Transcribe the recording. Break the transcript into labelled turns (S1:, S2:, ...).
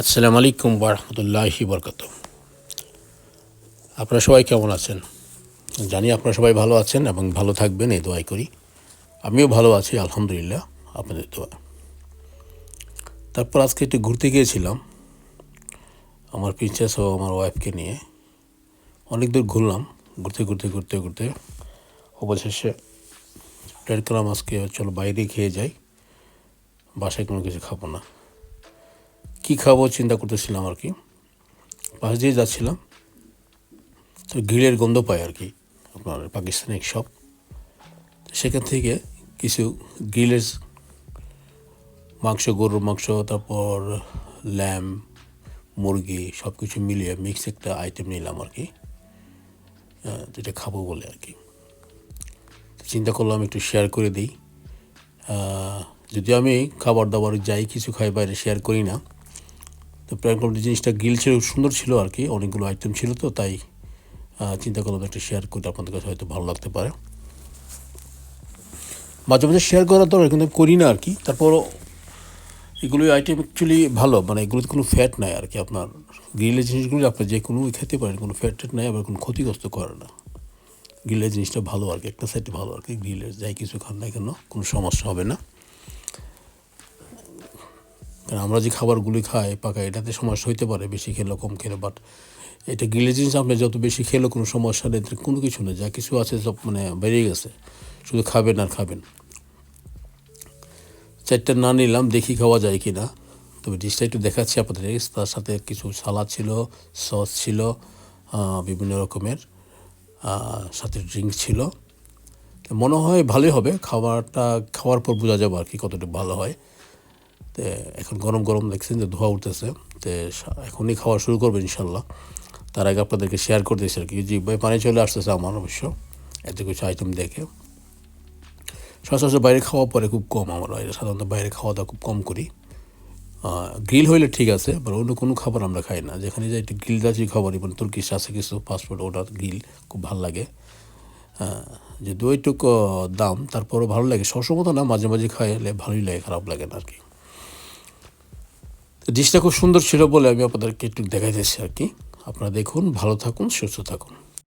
S1: আসসালামু আলাইকুম রহমতুল্লাহি বরকত আপনারা সবাই কেমন আছেন? জানি আপনারা সবাই ভালো আছেন এবং ভালো থাকবেন, এই দোয়াই করি। আমিও ভালো আছি, আলহামদুলিল্লাহ, আপনাদের দোয়া। তারপর আজকে একটু ঘুরতে গিয়েছিলাম, আমার প্রিন্সেস ও আমার ওয়াইফকে নিয়ে। অনেক দূর ঘুরলাম, ঘুরতে ঘুরতে ঘুরতে ঘুরতে। অবশেষে প্ল্যান করলাম আজকে, চলো বাইরে খেয়ে যাই, বাসায় কোনো কিছু খাব না। কী খাব চিন্তা করতেছিলাম আর কি। পাশ দিয়ে যাচ্ছিলাম। তো গ্রিলের গন্ধ পাই আর কি, আপনার পাকিস্তানি সব। সেখান থেকে কিছু গ্রিলের মাংস, গরুর মাংস, তারপর ল্যাম, মুরগি সব কিছু মিলিয়ে মিক্স একটা আইটেম নিলাম আর কি। যেটা খাব বলে আর কি। চিন্তা করলাম একটু শেয়ার করে দিই। যদিও আমি খাবার দাবার যাই, কিছু খাই, বাইরে শেয়ার করি না তো জিনিসটা গিল ছিল, সুন্দর ছিল আর কি, অনেকগুলো আইটেম ছিল তো, তাই চিন্তা করলাম একটা শেয়ার করতে আপনাদের কাছে হয়তো ভালো লাগতে পারে। মাঝে মাঝে শেয়ার করার দরকার, কিন্তু করি না আর কি। তারপরও এগুলো আইটেম অ্যাকচুয়ালি ভালো মানে এগুলোতে কোনো ফ্যাট নাই আর কি আপনার। গ্রিলের জিনিসগুলো আপনি যে কোনো খেতে পারেন, কোনো ফ্যাট ট্যাট নাই, আবার কোনো ক্ষতিগ্রস্ত করে না। গ্রিলের জিনিসটা ভালো আর কি, একটা সাইডে ভালো আর কি গ্রিলের যাই কিছু খান না কেন, কোনো সমস্যা হবে না। আমরা যে খাবারগুলি খাই, পাকা, এটাতে সমস্যা হইতে পারে, বেশি খেলে কম খেলে বাট এটা গ্রিলের জিনিস আপনি যত বেশি খেলে কোনো সমস্যা নেই কোনো কিছু নেই, যা কিছু আছে সব মানে বেরিয়ে গেছে, শুধু খাবেন আর খাবেন। চারটা না নিলাম, দেখি খাওয়া যায় কি না তবে ডিশটা একটু দেখাচ্ছি আপনাদের তার সাথে কিছু সালাদ ছিল, সস ছিল বিভিন্ন রকমের সাথে ড্রিঙ্ক ছিল। মনে হয় ভালোই হবে খাবারটা খাওয়ার পর বোঝা যাবে আর কি কতটা ভালো হয়। তো এখন গরম গরম দেখছেন যে ধোয়া উঠতেছে। তো এখনই খাওয়া শুরু করব ইনশাল্লাহ। তার আগে আপনাদেরকে শেয়ার করে করতেছি আর কি। জি, ভাই, পানি চলে আসতেছে আমার অবশ্য। এত কিছু আইটেম দেখে। সচরাচর বাইরে খাওয়া পরে খুব কম আমার সাধারণত বাইরে খাওয়া দাওয়া খুব কম করি। গ্রিল হইলে ঠিক আছে বাট অন্য কোনো খাবার আমরা খাই না। যেখানে যাই একটু গ্রিল জাতীয় খাবার এবং তুর্কিশ আছে কিছু পাসপোর্ট ওটার গ্রিল খুব ভালো লাগে। যে দুইটুক দাম, তারপরও ভালো লাগে। সবসময় তো না, মাঝে মাঝে খাইলে ভালোই লাগে, খারাপ লাগে না আর কি। তো খুব সুন্দর ছিল বলে আমি আপনাদেরকে একটু দেখাইতেছি আর কি। আপনারা দেখুন, ভালো থাকুন, সুস্থ থাকুন।